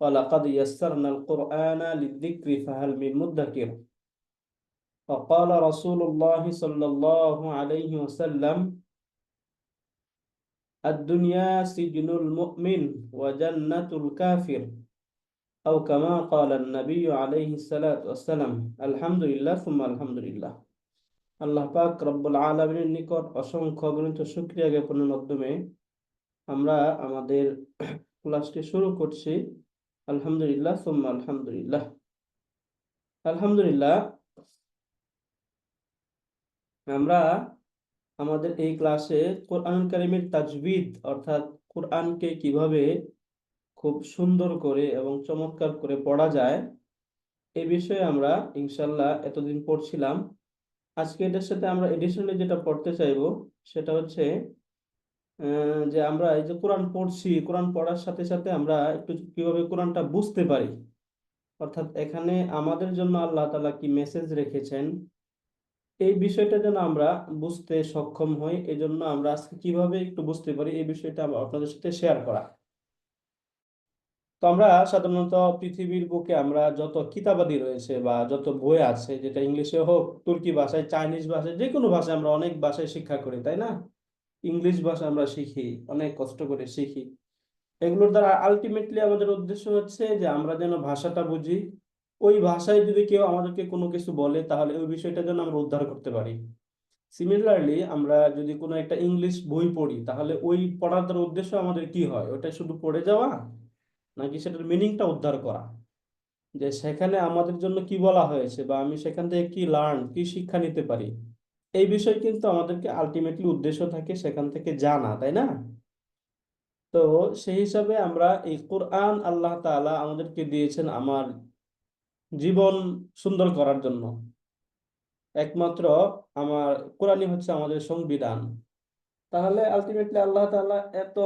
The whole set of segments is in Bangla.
ولقد يسرنا القرآن للذكر فهل من مدكر وقال رسول الله صلى الله عليه وسلم الدنيا سجن المؤمن وجنة الكافر أو كما قال النبي عليه الصلاة والسلام الحمد لله ثم الحمد لله আল্লাহ পাক রব্বুল আলমিনের নিকট অসংখ্য অগণিত শুক্রিয়া জ্ঞাপনের মাধ্যমে আমরা আমাদের ক্লাসটি শুরু করছি আলহামদুলিল্লাহ, সুম্মা আলহামদুলিল্লাহ। আলহামদুলিল্লাহ, আমরা আমাদের এই ক্লাসে কোরআন কারিমের তাজবিদ, অর্থাৎ কোরআনকে কীভাবে খুব সুন্দর করে এবং চমৎকার করে পড়া যায়, এ বিষয়ে আমরা ইনশাল্লাহ এতদিন পড়ছিলাম। আজকে এটার সাথে আমরা এডিশনালি যেটা পড়তে চাইব, সেটা হচ্ছে যে আমরা এই যে কোরআন পড়ছি, কোরআন পড়ার সাথে সাথে আমরা একটু কীভাবে কোরআনটা বুঝতে পারি? অর্থাৎ এখানে আমাদের জন্য আল্লাহ তাআলা কি মেসেজ রেখেছেন? এই বিষয়টা যেন আমরা বুঝতে সক্ষম হই এই জন্য আমরা আজকে কীভাবে একটু বুঝতে পারি, এই বিষয়টা আপনাদের সাথে শেয়ার করা। তো আমরা সাধারণত পৃথিবীর বুকে আমরা যত কিতাবাদি রয়েছে বা যত বই আছে, যেটা ইংলিশে হোক, তুর্কি ভাষায়, চাইনিজ ভাষায় যে কোনো ভাষায় আমরা অনেক ভাষায় শিক্ষা করি, তাই না? ইংলিশ ভাষা আমরা শিখি, অনেক কষ্ট করে শিখি। এগুলোর দ্বারা আলটিমেটলি আমাদের উদ্দেশ্য হচ্ছে যে আমরা যেন ভাষাটা বুঝি। ওই ভাষায় যদি কেউ আমাদেরকে কোনো কিছু বলে, তাহলে ওই বিষয়টা যেন আমরা উদ্ধার করতে পারি। সিমিলারলি আমরা যদি কোনো একটা ইংলিশ বই পড়ি, তাহলে ওই পড়ার দ্বারা উদ্দেশ্য আমাদের কি হয়? ওটা শুধু পড়ে যাওয়া নাকি সেটার মিনিংটা উদ্ধার করা? যে সেখানে আমাদের জন্য কি বলা হয়েছে বা আমি সেখান থেকে কি লার্ন কি শিক্ষা নিতে পারি? এই বিষয় কিন্তু আমাদেরকে আলটিমেটলি উদ্দেশ্য থাকে সেখান থেকে জানা, তাই না? তো সেই হিসাবে আমরা এই কোরআন আল্লাহ তাআলা আমাদেরকে দিয়েছেন আমার জীবন সুন্দর করার জন্য। একমাত্র আমার কোরআনই হচ্ছে আমাদের সংবিধান। তাহলে আলটিমেটলি আল্লাহ তাআলা এত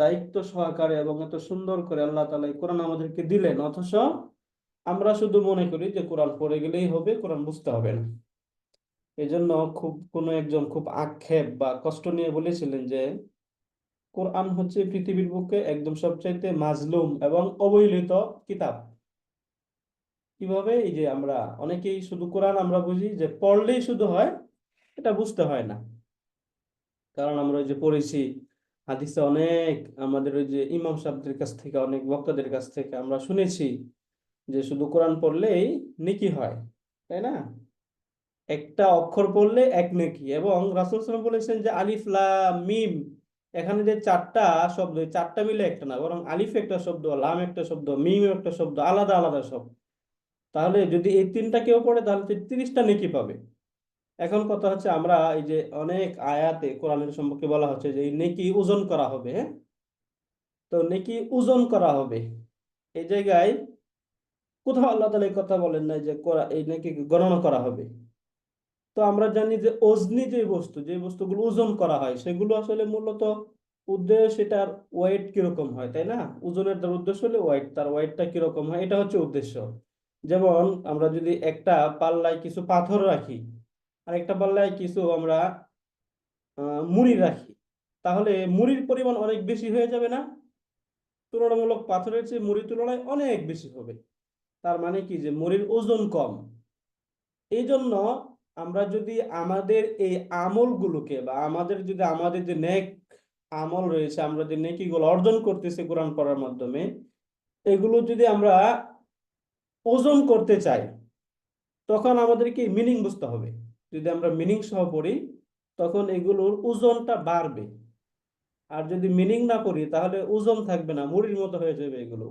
দায়িত্ব সহকারে এবং এত সুন্দর করে আল্লাহ তালা এই কোরআন আমাদেরকে দিলেন, অথচ আমরা শুধু মনে করি যে কোরআন পড়ে গেলেই হবে কোরআন বুঝতে হবে না। এই জন্য খুব, কোনো একজন খুব আক্ষেপ বা কষ্ট নিয়ে বলেছিলেন যে, কোরআন হচ্ছে পৃথিবীর বুকে একদম সবচাইতে মাজলুম এবং অবহেলিত কিতাব। কীভাবে? এই যে আমরা অনেকেই শুধু কোরআন আমরা বুঝি, যে পড়লেই শুধু হয়, এটা বুঝতে হয় না। কারণ আমরা ওই যে পড়েছি, হাদিসে অনেক আমাদের ওই যে ইমাম সাহেবদের কাছ থেকে, অনেক বক্তাদের কাছ থেকে আমরা শুনেছি যে শুধু কোরআন পড়লেই নেকি হয়, তাই না? একটা অক্ষর পড়লে এক নেকি এবং রাসুল সাল্লাল্লাহু বলেছেন যে আলিফ মিম এখানে যে চারটা শব্দ চারটা মিলে একটা না, বরং আলিফ একটা শব্দ, লাম একটা শব্দ, মিম একটা শব্দ, আলাদা আলাদা শব্দ। তাহলে যদি এই তিনটা কেউ পড়ে, তাহলে তিরিশটা নেকি পাবে। এখন কথা হচ্ছে আমরা এই যে অনেক আয়াতে কোরআনের সম্পর্কে বলা হচ্ছে যে এই নেকি ওজন করা হবে হ্যাঁ? তো নেকি ওজন করা হবে। এই জায়গায় কোথাও আল্লাহ তাআলা এই কথা বলেন না যে এই নেকি গণনা করা হবে। তো আমরা জানি যে ওজনি যে বস্তু, যে বস্তুগুলো ওজন করা হয়, সেগুলো আসলে মূলত উদ্দেশ্য সেটার ওয়েট কীরকম হয়, তাই না? ওজনের তার উদ্দেশ্য হলে ওয়েট তার ওয়েটটা কীরকম হয়, এটা হচ্ছে উদ্দেশ্য। যেমন আমরা যদি একটা পাল্লায় কিছু পাথর রাখি, আর একটা পাল্লায় কিছু আমরা মুড়ি রাখি, তাহলে মুড়ির পরিমাণ অনেক বেশি হয়ে যাবে না? তুলনামূলক পাথরের চেয়ে মুড়ির তুলনায় অনেক বেশি হবে। তার মানে কি? যে মুড়ির ওজন কম। এই জন্য আমরা যদি আমাদের এই আমলগুলোকে বা আমাদের যদি আমাদের যে নেক আমল রয়েছে, আমরা যে নেকিগুলো অর্জন করতেছি কোরআন পড়ার মাধ্যমে, এগুলো যদি আমরা ওজন করতে চাই, তখন আমাদেরকে মিনিং বুঝতে হবে? যদি আমরা মিনিং সহ পড়ি, তখন এগুলোর ওজনটা বাড়বে। আর যদি মিনিং না পড়ি, তাহলে ওজন থাকবে না, মুড়ির মতো হয়ে যাবে এগুলো।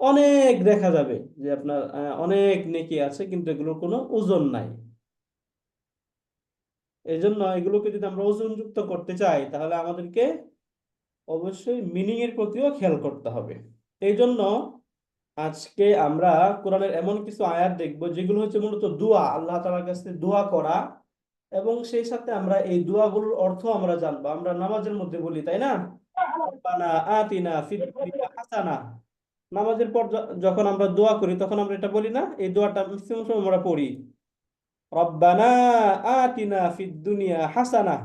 অনেক দেখা যাবে যে আপনার অনেক নেকি আছে, কিন্তু এগুলোর কোনো ওজন নাই। এই জন্য এগুলোকে যদি আমরা ওজনযুক্ত করতে চাই, তাহলে আমাদেরকে অবশ্যই মিনিং এর প্রতিও খেয়াল করতে হবে। এই জন্য আজকে আমরা কোরআনের এমন কিছু আয়াত দেখব, যেগুলো হচ্ছে মূলত দোয়া, আল্লাহ তাআলার কাছে দোয়া করা, এবং সেই সাথে আমরা এই দোয়াগুলোর অর্থ আমরা জানব। আমরা নামাজের মধ্যে বলি, তাই না? নামাজের পর যখন আমরা দোয়া করি, তখন আমরা এটা বলি না, এই দোয়াটা সময় আমরা পড়ি। রব্বানা আতিনা ফিদ দুনিয়া হাসানা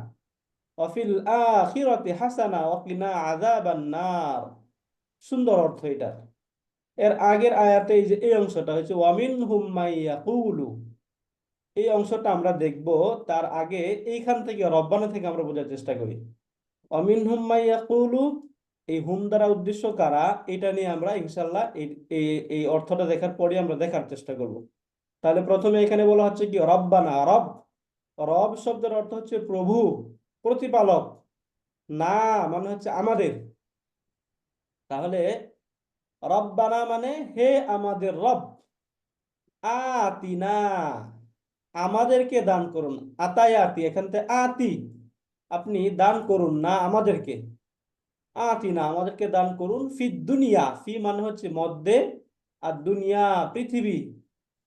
ওয়া ফিল আখিরাতি হাসানা ওয়া কিনা আযাবান নার। সুন্দর অর্থ এটা। এর আগের আয়াতে এই যে এই অংশটা হচ্ছে ওয়ামিন হুম ইয়াকুলু। এই অংশটা আমরা দেখব তার আগে এইখান থেকে, রব্বানা থেকে আমরা বোঝার চেষ্টা করি। অমিন হুম ইয়াকুলু? এই হুম দ্বারা উদ্দেশ্য কারা? এটা নিয়ে আমরা ইনশাল্লাহ এই এই অর্থটা দেখার পরে আমরা দেখার চেষ্টা করব। তাহলে প্রথমে এখানে বলা হচ্ছে কি? রব্বানা, রব। রব শব্দের অর্থ হচ্ছে প্রভু, প্রতিপালক। না মানে হচ্ছে আমাদের। তাহলে রব্বানা মানে হে আমাদের রব। আতিনা, আমাদেরকে দান করুন। আতায় আতি, এখান থেকে আতি। আপনি দান করুন, না আমাদেরকে। আতিনা, আমাদেরকে দান করুন। ফি দুনিয়া, ফি মানে হচ্ছে মধ্যে। আর দুনিয়া, পৃথিবী।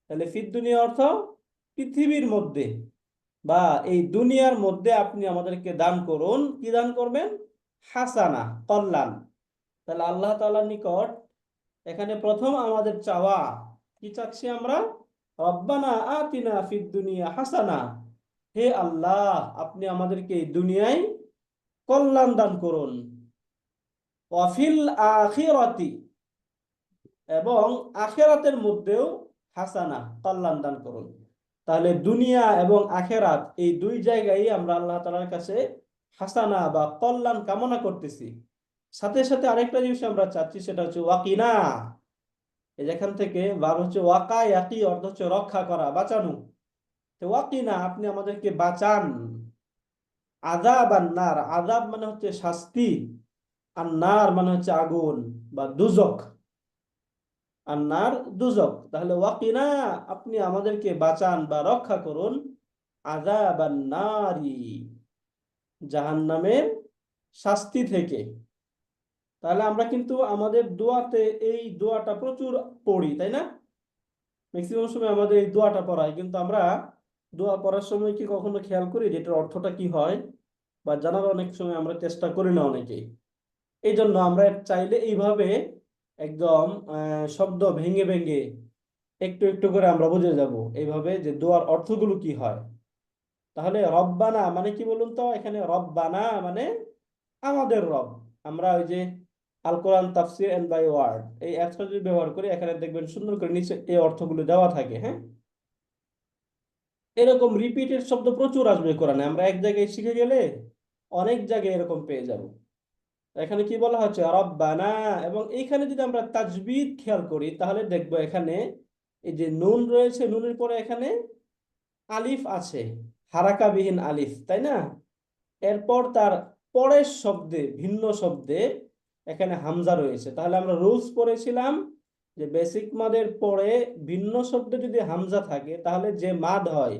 তাহলে ফির দুনিয়া অর্থ পৃথিবীর মধ্যে বা এই দুনিয়ার মধ্যে আপনি আমাদেরকে দান করুন। কি দান করবেন? হাসানা, কল্যাণ। তাহলে আল্লাহ তাআলার নিকট এখানে প্রথম আমাদের চাওয়া, কি চাচ্ছি আমরা? রব্বানা আতিনা ফিদ দুনিয়া হাসানা। হে আল্লাহ, আপনি আমাদেরকে এই দুনিয়ায় কল্যাণ দান করুন। অফিল আখিরাতি, এবং আখেরাতের মধ্যেও হাসানা কল্যাণ দান করুন। তাহলে দুনিয়া এবং আখেরাত এই দুই জায়গায় আমরা আল্লাহ তাআলার কাছে হাসানা বা কল্যাণ কামনা করতেছি। সাথে সাথে আরেকটা জিনিস আমরা চাচ্ছি, সেটা হচ্ছে ওয়াকিনা। যেখান থেকে বার হচ্ছে ওয়াকা ইয়াকি অর্থ হচ্ছে রক্ষা করা, বাঁচানো। তো ওয়াকিনা, আপনি আমাদেরকে বাঁচান। আজাব আর নার আজাব মানে হচ্ছে শাস্তি। আর নার মানে হচ্ছে আগুন বা দুজক আর নার দুজক। তাহলে ওয়াকিনা, আপনি আমাদেরকে বাঁচান বা রক্ষা করুন। আর নারি, জাহান্নামের শাস্তি থেকে। তাহলে আমরা কিন্তু আমাদের দোয়াতে এই দোয়াটা প্রচুর পড়ি, তাই না? ম্যাক্সিমাম সময় আমাদের এই দোয়াটা পড়াই কিন্তু আমরা দোয়া পড়ার সময় কি কখনো খেয়াল করি যে এটার অর্থটা কি হয়? বা জানার অনেক সময় আমরা চেষ্টা করি না অনেকেই এই জন্য আমরা চাইলে এইভাবে একদম শব্দ ভেঙে ভেঙে একটু একটু করে আমরা বুঝে যাব এইভাবে যে দোয়ার অর্থগুলো কি হয়। তাহলে রব্বানা মানে কি বলুন তো? এখানে রব্বানা মানে আমাদের রব। আমরা ওই যে আল কোরআন তাফসির এন্ড বাই ওয়ার্ড এই অ্যাপসটা যদি ব্যবহার করি, এখানে দেখবেন সুন্দর করে নিচে এই অর্থগুলো দেওয়া থাকে হ্যাঁ? এরকম রিপিটেড শব্দ প্রচুর আসবে কোরআনে। আমরা এক জায়গায় শিখে গেলে অনেক জায়গায় এরকম পেয়ে যাব। এখানে কি বলা হচ্ছে? রব্বানা। এবং এইখানে যদি আমরা তাজবিদ খেয়াল করি, তাহলে দেখব এখানে এই যে নুন রয়েছে, নুনের পরে এখানে আলিফ আছে, হারাকাবিহীন আলিফ, তাই না? এরপর তার পরের শব্দে, ভিন্ন শব্দে এখানে হামজা রয়েছে। তাহলে আমরা রুলস পড়েছিলাম যে বেসিক মাদের পরে ভিন্ন শব্দে যদি হামজা থাকে, তাহলে যে মাদ হয়,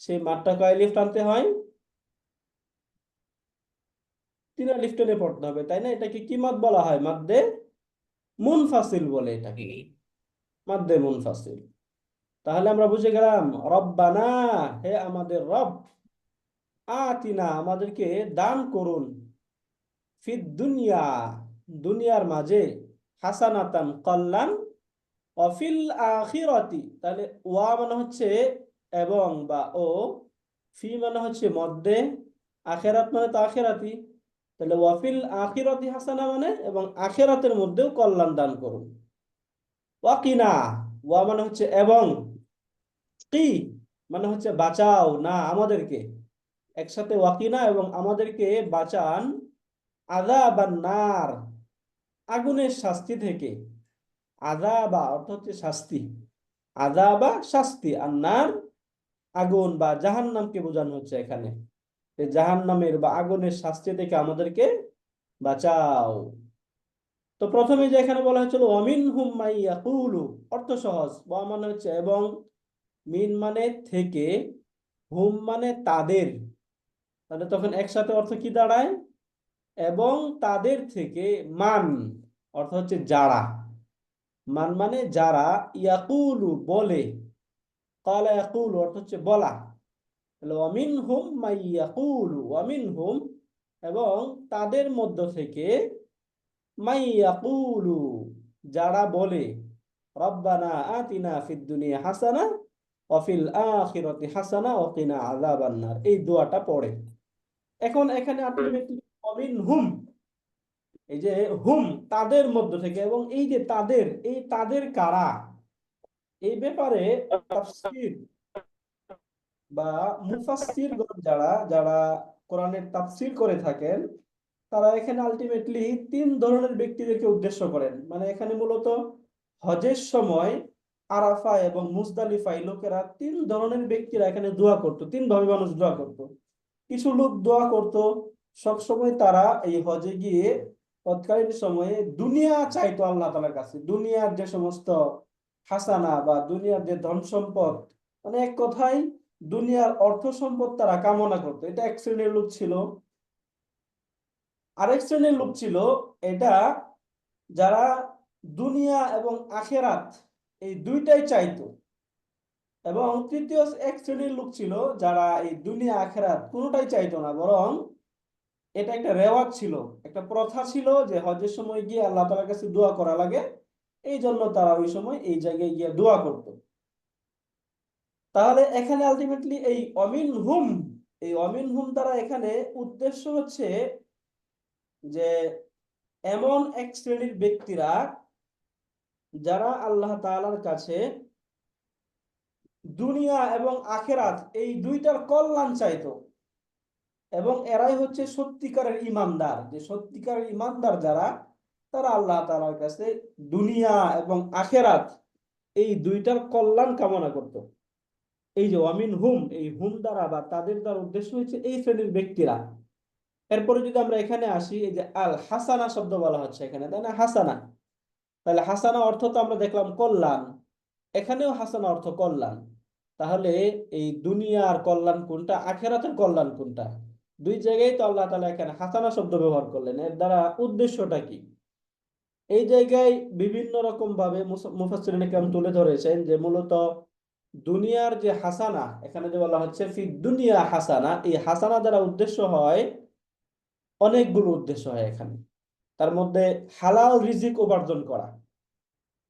সেই মাদটা কয় লিফট আনতে হয়। তিন আলিফ টেনে পড়তে হবে তাই না? এটাকে কি মাদ বলা হয়? মাদ্দে মুনফাসিল বলে এটাকে। মাদ্দে মুনফাসিল। তাহলে আমরা বুঝে গেলাম রব্বানা হে আমাদের রব আতিনা আমাদেরকে দান করুন। ফিদ দুনিয়া দুনিয়ার মাঝে হাসানাতান কল্যাণ অফিল আখিরাতি। তাহলে ওয়া মানে হচ্ছে এবং বা ও ফি মানে হচ্ছে মধ্যে আখেরাত মানে তো আখেরাতি তাহলে ওয়াফিল আখিরাতি হাসানা মানে এবং আখেরাতের মধ্যেও কল্যাণ দান করুন। ওয়াকিনা ওয়া মানে হচ্ছে এবং, কি মানে হচ্ছে বাঁচাও, না আমাদেরকে। একসাথে ওয়াকিনা এবং আমাদেরকে বাঁচান আদা বা নার, আগুনের শাস্তি থেকে। আদা বা অর্থ হচ্ছে শাস্তি। আযাবা শাস্তি আর নার আগুন বা জাহান্নামকে বোঝানো হচ্ছে এখানে। যে জাহান্নামের বা আগুনের শাস্তি থেকে আমাদেরকে বাঁচাও। তো প্রথমে যে এখানে বলা হয়েছিল অমিন হুম মাই ইয়াকুলু অর্থ সহজ। বা মানে হচ্ছে, এবং মিন মানে থেকে, হুম মানে তাদের। তাহলে তখন একসাথে অর্থ কি দাঁড়ায়? এবং তাদের থেকে মান অর্থ হচ্ছে যারা। মান মানে যারা, ইয়াকুলু বলে। কালা ইয়াকুলু অর্থ হচ্ছে বলা। হুম হুম এবং তাদের মধ্য থেকে মাই ইয়াকুলু, যারা বলে, রব্বানা আতিনা ফিদ দুনিয়া হাসানা ওয়া ফিল আখিরাতি হাসানা ওয়া কিনা আযাবান এই দোয়াটা পড়ে। এখন এখানে ওয়ামিন হুম এই যে হুম, তাদের মধ্য থেকে এবং এই যে তাদের, এই তাদের কারা? এই ব্যাপারে তাফসীর বা মুফাসসিরগণ যারা যারা কোরআনের তাফসীর করে থাকেন, তারা এখানে আলটিমেটলি তিন ধরনের ব্যক্তিদেরকে উদ্দেশ্য করেন। মানে এখানে মূলত হজের সময় আরাফা এবং মুজদালিফায় লোকেরা তিন ধরনের ব্যক্তিরা এখানে দোয়া করতো, তিন ভাবে মানুষ দোয়া করতো। কিছু লোক দোয়া করত সবসময় তারা এই হজে গিয়ে তৎকালীন সময়ে দুনিয়া চাইতো আল্লাহ তাআলার কাছে। দুনিয়ার যে সমস্ত হাসানা বা দুনিয়ার যে ধন সম্পদ মানে এক কথায় দুনিয়ার অর্থ সম্পদ তারা কামনা করতো। এটা এক শ্রেণির লোক ছিল। আরেক শ্রেণির লোক ছিল, এটা যারা দুনিয়া এবং আখেরাত এই দুইটাই চাইতো। এবং তৃতীয় এক শ্রেণির লোক ছিল, যারা এই দুনিয়া, আখেরাত কোনোটাই চাইতো না, বরং এটা একটা রেওয়াজ ছিল, একটা প্রথা ছিল যে হজের সময় গিয়ে আল্লাহ তাআলার কাছে দোয়া করা লাগে। এই জন্য তারা ওই সময় এই জায়গায় গিয়ে দোয়া করত। তাহলে এখানে আলটিমেটলি এই অমিন হুম, এই অমিন হুম দ্বারা এখানে উদ্দেশ্য হচ্ছে যে এমন এক শ্রেণির ব্যক্তিরা যারা আল্লাহ তাআলার কাছে দুনিয়া এবং আখেরাত এই দুইটার কল্যাণ চাইতো। এবং এরাই হচ্ছে সত্যিকারের ইমানদার। যে সত্যিকারের ইমানদার যারা, তারা আল্লাহ তাআলার কাছে দুনিয়া এবং আখেরাত এই দুইটার কল্যাণ কামনা করত। এই যে অমিন হুম, এই হুম দ্বারা বা তাদের দ্বারা উদ্দেশ্য হচ্ছে এই শ্রেণির ব্যক্তিরা। এরপরে যদি আমরা এখানে আসি, এই যে আল হাসানা শব্দ বলা হচ্ছে এখানে, তাই না? হাসানা। তাহলে হাসানা অর্থ তো আমরা দেখলাম কল্যাণ। এখানেও হাসানা অর্থ কল্যাণ। তাহলে এই দুনিয়ার কল্যাণ কোনটা? আখেরাতের কল্যাণ কোনটা? দুই জায়গায় তো আল্লাহ তাআলা এখানে হাসানা শব্দ ব্যবহার করলেন। এর দ্বারা উদ্দেশ্যটা কি? এই জায়গায় বিভিন্ন রকম ভাবে মুফাসসিরিন কেরাম তুলে ধরেছেন যে মূলত দুনিয়ার যে হাসানা, এখানে যে বলা হচ্ছে ফি দুনিয়া হাসানা, এই হাসানা দ্বারা উদ্দেশ্য হয়, অনেকগুলো উদ্দেশ্য হয় এখানে। তার মধ্যে হালাল রিজিক উপার্জন করা।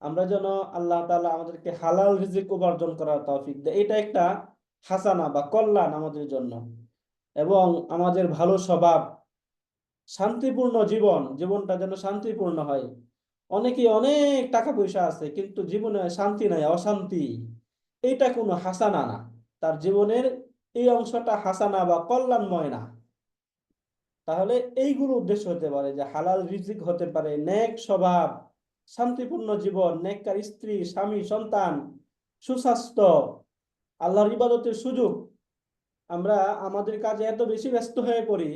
আমরা যেন আল্লাহ তালা আমাদেরকে হালাল রিজিক উপার্জন করার তৌফিক দেয়, এটা একটা হাসানা বা কল্যাণ আমাদের জন্য। এবং আমাদের ভালো স্বভাব, শান্তিপূর্ণ জীবন, জীবনটা যেন শান্তিপূর্ণ হয়। অনেকে অনেক টাকা পয়সা আছে, কিন্তু জীবনে শান্তি নাই, অশান্তি। এইটা কোনো হাসানা না। তার জীবনের এই অংশটা হাসানা বা কল্যাণময় না। তাহলে এইগুলো উদ্দেশ্য হতে পারে যে হালাল রিজিক হতে পারে ন্যাক স্বভাব, শান্তিপূর্ণ জীবন, নেককার স্ত্রী, স্বামী, সন্তান, সুস্বাস্থ্য, আল্লাহর ইবাদতের সুযোগ। আমরা আমাদের কাজে এত বেশি ব্যস্ত হয়ে পড়ি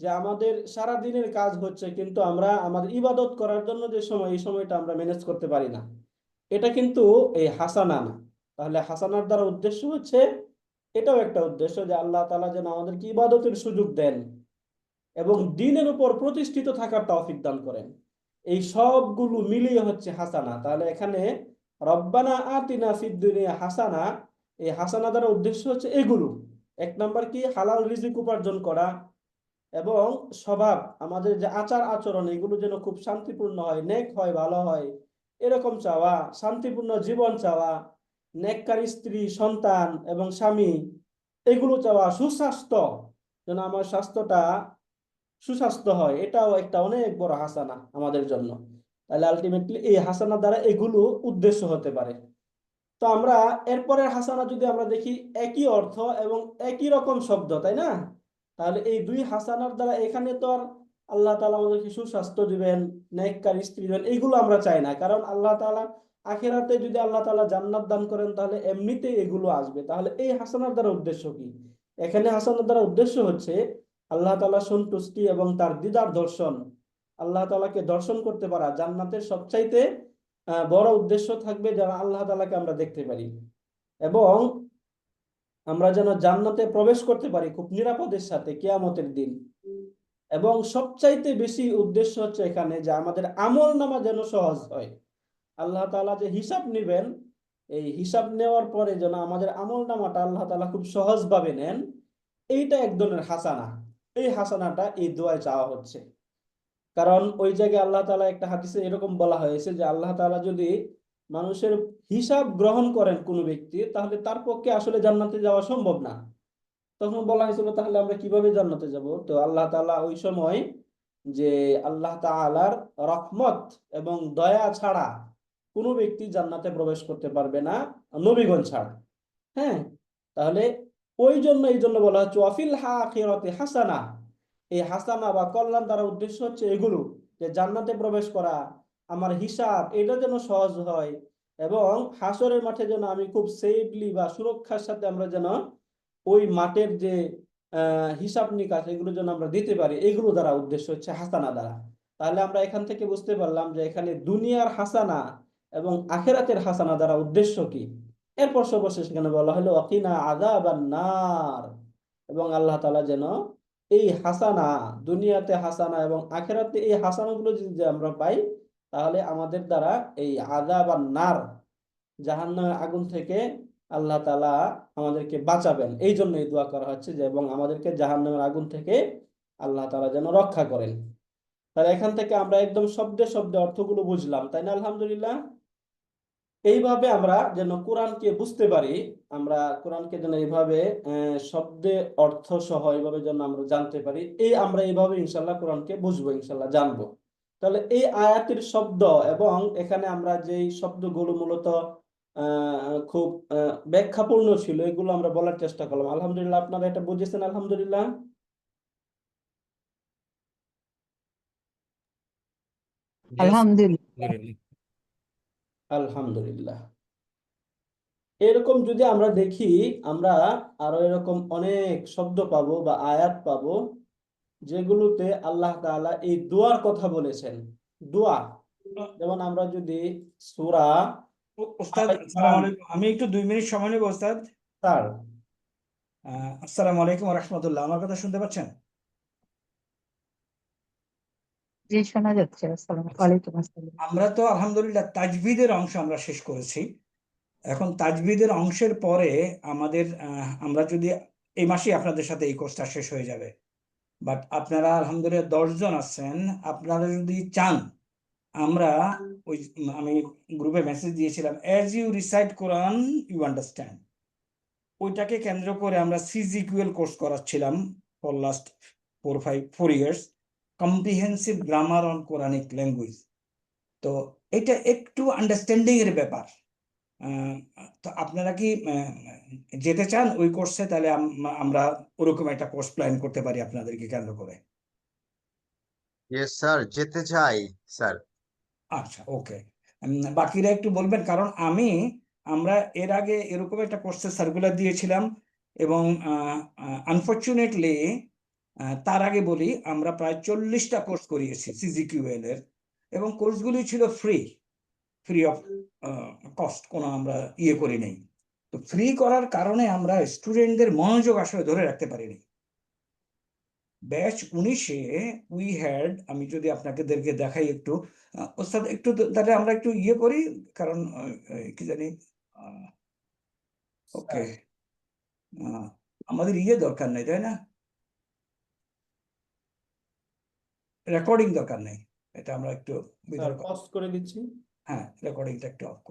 যে আমাদের সারা দিনের কাজ হচ্ছে কিন্তু আমরা আমাদের ইবাদত করার জন্য যে সময়, এই সময়টা আমরা ম্যানেজ করতে পারি না। এটা কিন্তু এই হাসানা না। তাহলে হাসানার দ্বারা উদ্দেশ্য হচ্ছে, এটাও একটা উদ্দেশ্য যে আল্লাহ তালা যেন আমাদেরকে ইবাদতের সুযোগ দেন এবং দিনের উপর প্রতিষ্ঠিত থাকার তৌফিক দান করেন। এই সবগুলো মিলিয়ে হচ্ছে হাসানা। তাহলে এখানে রব্বানা আতিনা ফিদ হাসানা, এই হাসানা দ্বারা উদ্দেশ্য হচ্ছে এগুলো। এক নাম্বার কি? হালাল রিজিক উপার্জন করা এবং স্বভাব, আমাদের যে আচার আচরণ, এগুলো যেন খুব শান্তিপূর্ণ হয়, নেক হয়, ভালো হয়, এরকম চাওয়া, শান্তিপূর্ণ জীবন চাওয়া নেককার স্ত্রী, সন্তান এবং স্বামী, এগুলো চাওয়া সুস্বাস্থ্য। যেন আমার স্বাস্থ্যটা সুস্বাস্থ্য হয়, এটাও একটা অনেক বড় হাসানা আমাদের জন্য। তাহলে আলটিমেটলি এই হাসানা দ্বারা এগুলো উদ্দেশ্য হতে পারে। তো আমরা এরপরের হাসানা যদি আমরা দেখি, একই অর্থ এবং একই রকম শব্দ, তাই না? তাহলে এই দুই হাসানার দ্বারা এখানে তো আর আল্লাহ তালা আমাদেরকে সুস্বাস্থ্য দিবেন, নেককার স্ত্রী দিবেন এইগুলো আমরা চাই না। কারণ আল্লাহ তাআলা আখেরাতে যদি আল্লাহ তালা জান্নাত দান করেন, তাহলে এমনিতেই এগুলো আসবে। তাহলে এই হাসানার দ্বারা উদ্দেশ্য কি? এখানে হাসানার দ্বারা উদ্দেশ্য হচ্ছে আল্লাহ তালা সন্তুষ্টি এবং তার দিদার দর্শন। আল্লাহ তালাকে দর্শন করতে পারা জান্নাতের সবচাইতে বড় উদ্দেশ্য থাকবে যেন আল্লাহ তালাকে আমরা দেখতে পারি। এবং আমরা যেন জান্নাতে প্রবেশ করতে পারি খুব নিরাপদের সাথে কেয়ামতের দিন। এবং সবচাইতে বেশি উদ্দেশ্য হচ্ছে এখানে যে আমাদের আমল নামা যেন সহজ হয়। আল্লাহ তাআলা যে হিসাব নেবেন, এই হিসাব নেওয়ার পরে যেন আমাদের আমল নামাটা আল্লাহ তাআলা খুব সহজভাবে নেন, এইটা এক ধরনের হাসানা। এই হাসানাটা, এই দোয়ায় চাওয়া হচ্ছে। কারণ ওই জায়গায় আল্লাহ তাআলা একটা হাদিসে এরকম বলা হয়েছে যে আল্লাহ তাআলা যদি মানুষের হিসাব গ্রহণ করেন কোনো ব্যক্তি, তাহলে তার পক্ষে আসলে জান্নাতে যাওয়া সম্ভব না। তখন বলা হয়েছিল, তাহলে আমরা কীভাবে জান্নাতে যাব? তো আল্লাহ তাআলা ওই সময় যে আল্লাহ তাআলার রহমত এবং দয়া ছাড়া কোনো ব্যক্তি জান্নাতে প্রবেশ করতে পারবে না নবীগণ ছাড়া। হ্যাঁ? তাহলে ওই জন্য, এই জন্য বলা হচ্ছে, ওয়াফিল আখিরাতি হাসানা। এই হাসানা বা কল্যাণ দ্বারা উদ্দেশ্য হচ্ছে এগুলো, যে জান্নাতে প্রবেশ করা, আমার হিসাব, এটা যেন সহজ হয় এবং হাসরের মাঠে যেন আমি খুব সেফলি বা সুরক্ষার সাথে আমরা যেন ওই মাঠের যে হিসাব নিকাশ, এগুলো যেন আমরা দিতে পারি, এগুলো দ্বারা উদ্দেশ্য হচ্ছে হাসানা দ্বারা। তাহলে আমরা এখান থেকে বুঝতে পারলাম যে এখানে দুনিয়ার হাসানা এবং আখেরাতের হাসানা দ্বারা উদ্দেশ্য কি? এরপর সর্বশেষ সেখানে বলা হলো, ওয়াকিনা আযাবান নার এবং আল্লাহ তালা যেন এই হাসানা, দুনিয়াতে হাসানা এবং আখেরাতে এই হাসানাগুলো যদি আমরা পাই, তাহলে আমাদের দ্বারা এই আযাব আর নার জাহান্নামের আগুন থেকে আল্লাহ তালা আমাদেরকে বাঁচাবেন। এই জন্য এই দোয়া করা হচ্ছে যে, এবং আমাদেরকে জাহান্নামের আগুন থেকে আল্লাহ তালা যেন রক্ষা করেন। তাহলে এখান থেকে আমরা একদম শব্দে শব্দে অর্থগুলো বুঝলাম, তাই না? আলহামদুলিল্লাহ। এইভাবে আমরা যেন কোরআনকে বুঝতে পারি আমরা কোরআনকে যেন এইভাবে শব্দে অর্থ সহ এইভাবে যেন আমরা জানতে পারি এই আমরা এইভাবে ইনশাল্লাহ কোরআনকে বুঝব ইনশাল্লাহ জানব। তাহলে এই আয়াতের শব্দ এবং এখানে আমরা যেই শব্দগুলো মূলত আহ খুব ব্যাখ্যাপূর্ণ ছিল এগুলো আমরা বলার চেষ্টা করলাম। আলহামদুলিল্লাহ আপনারা এটা বুঝেছেন আলহামদুলিল্লাহ। আলহামদুলিল্লাহ। আলহামদুলিল্লাহ। এরকম যদি আমরা দেখি আমরা আরও এরকম অনেক শব্দ পাবো বা আয়াত পাবো যেগুলোতে আল্লাহ তাআলা এই দোয়ার কথা বলেছেন। দোয়া যেমন আমরা যদি সূরা আমি একটু দুই মিনিট সময় নেব ওস্তাদ। আসসালামু আলাইকুম রহমতুল্লাহ। আমার কথা শুনতে পাচ্ছেন? জি শোনা যাচ্ছে আসসালামু আচ্ছা। আলাইকুম আসসালাম। আমরা তো আলহামদুলিল্লাহ তাজবিদের অংশ আমরা শেষ করেছি। এখন তাজবিদের অংশের পরে আমাদের আমরা যদি এই মাসেই আপনাদের সাথে এই কোর্সটা শেষ হয়ে যাবে। বাট আপনারা আলহামদুলিল্লাহ দশজন আছেন আপনারা যদি চান আমরা ওই আমি গ্রুপে মেসেজ দিয়েছিলাম as you recite Quran you understand ওইটাকে কেন্দ্র করে আমরা সিজিকুয়েল course করাচ্ছিলাম for last four five four years comprehensive grammar on Quranic language তো এটা একটু আন্ডারস্ট্যান্ডিং এর ব্যাপার। তো আপনারা কি যেতে চান ওই কোর্সে তাহলে আমরা ওরকম একটা কোর্স প্ল্যান করতে পারি আপনাদেরকে কেন্দ্র করে। স্যার যেতে চাই স্যার আচ্ছা ওকে বাকিরা একটু বলবেন কারণ আমি আমরা এর আগে এরকম একটা কোর্সের সার্কুলার দিয়েছিলাম এবং আনফর্চুনেটলি তার আগে বলি আমরা প্রায় চল্লিশটা কোর্স করিয়েছি সিজিকিউএল এর এবং কোর্সগুলি ছিল ফ্রি ফ্রি অফ কস্ট কোনো আমরা ইয়ে করি নাই। তো ফ্রি করার কারণে আমরা স্টুডেন্টদের মনোযোগ আসলে ধরে রাখতে পারিনি। ব্যাচ উনিশে উই হ্যাড আমি যদি আপনাদেরকে দেখাই একটু ওস্তাদ একটু তাহলে আমরা একটু ইয়ে করি কারণ কি জানি ওকে আমাদের ইয়ে দরকার নেই তাই না? রেকর্ডিং দরকার নেই। এটা আমরা একটু বিতর্ক করে দিচ্ছি। হ্যাঁ রেকর্ডিংটা একটু অফ